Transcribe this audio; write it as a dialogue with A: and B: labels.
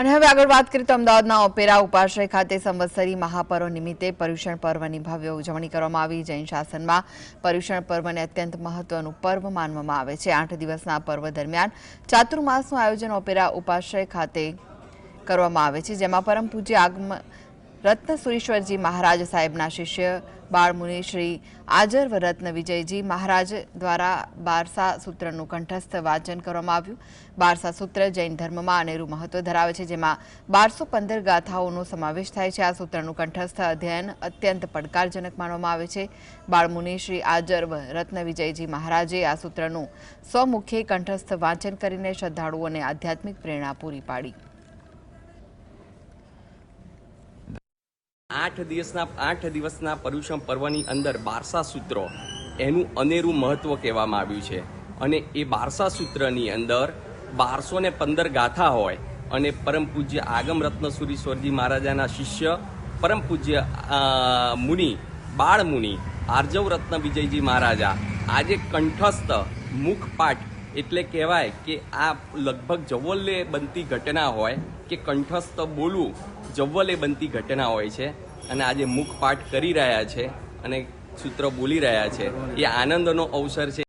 A: અને હવે આગળ વાત કરીએ તો અમદાવાદના ઓપેરા ઉપાશ્રય ખાતે સંવત્સરી મહાપર્વ નિમિત્તે પર્યુષણ પર્વની ભવ્ય ઉજવણી કરવામાં આવી. જૈન શાસનમાં પર્યુષણ પર્વને અત્યંત મહત્વનું પર્વ માનવામાં આવે છે. આઠ દિવસના પર્વ દરમિયાન ચાતુર્માસનું આયોજન ઓપેરા ઉપાશ્રય ખાતે કરવામાં આવે છે, જેમાં પરમ પૂજ્ય આગમ રત્ન સુરેશ્વરજી મહારાજ સાહેબના શિષ્ય, બાળમુનિ શ્રી આજર્વ રત્ન વિજયજી મહારાજ દ્વારા બારસા સૂત્રનું કંઠસ્થ વાંચન કરવામાં આવ્યું. બારસા સૂત્ર જૈન ધર્મમાં અનેરું મહત્વ ધરાવે છે, જેમાં બારસો પંદર ગાથાઓનો સમાવેશ થાય છે. આ સૂત્રનું કંઠસ્થ અધ્યયન અત્યંત પડકારજનક માનવામાં આવે છે. બાળમુનિ શ્રી આજર્વ રત્ન વિજયજી મહારાજે આ સૂત્રનું સ્વમુખે કંઠસ્થ વાંચન કરીને શ્રદ્ધાળુઓને આધ્યાત્મિક પ્રેરણા પૂરી પાડી.
B: આઠ દિવસના આઠ દિવસના પર્યુષણ પર્વની અંદર બારસા સૂત્રો એનું અનેરું મહત્વ કહેવામાં આવ્યું છે. અને એ બારસા સૂત્રની અંદર બારસો ને પંદર ગાથા હોય અને પરમ પૂજ્ય આગમ રત્ન સુરીશ્વરજી મહારાજાના શિષ્ય, પરમ પૂજ્ય મુનિ, બાળ મુનિ, આર્જવ રત્ન વિજયજી મહારાજા, આજે કંઠસ્થ, મુખપાઠ એટલે કહેવાય કે આ લગભગ જવલ્લે બનતી ઘટના હોય કે કંઠસ્થ બોલવું જવલ્લે બનતી ઘટના હોય છે. અને આજે મુખપાઠ કરી રહ્યા છે અને સૂત્ર બોલી રહ્યા છે. એ આનંદનો અવસર છે.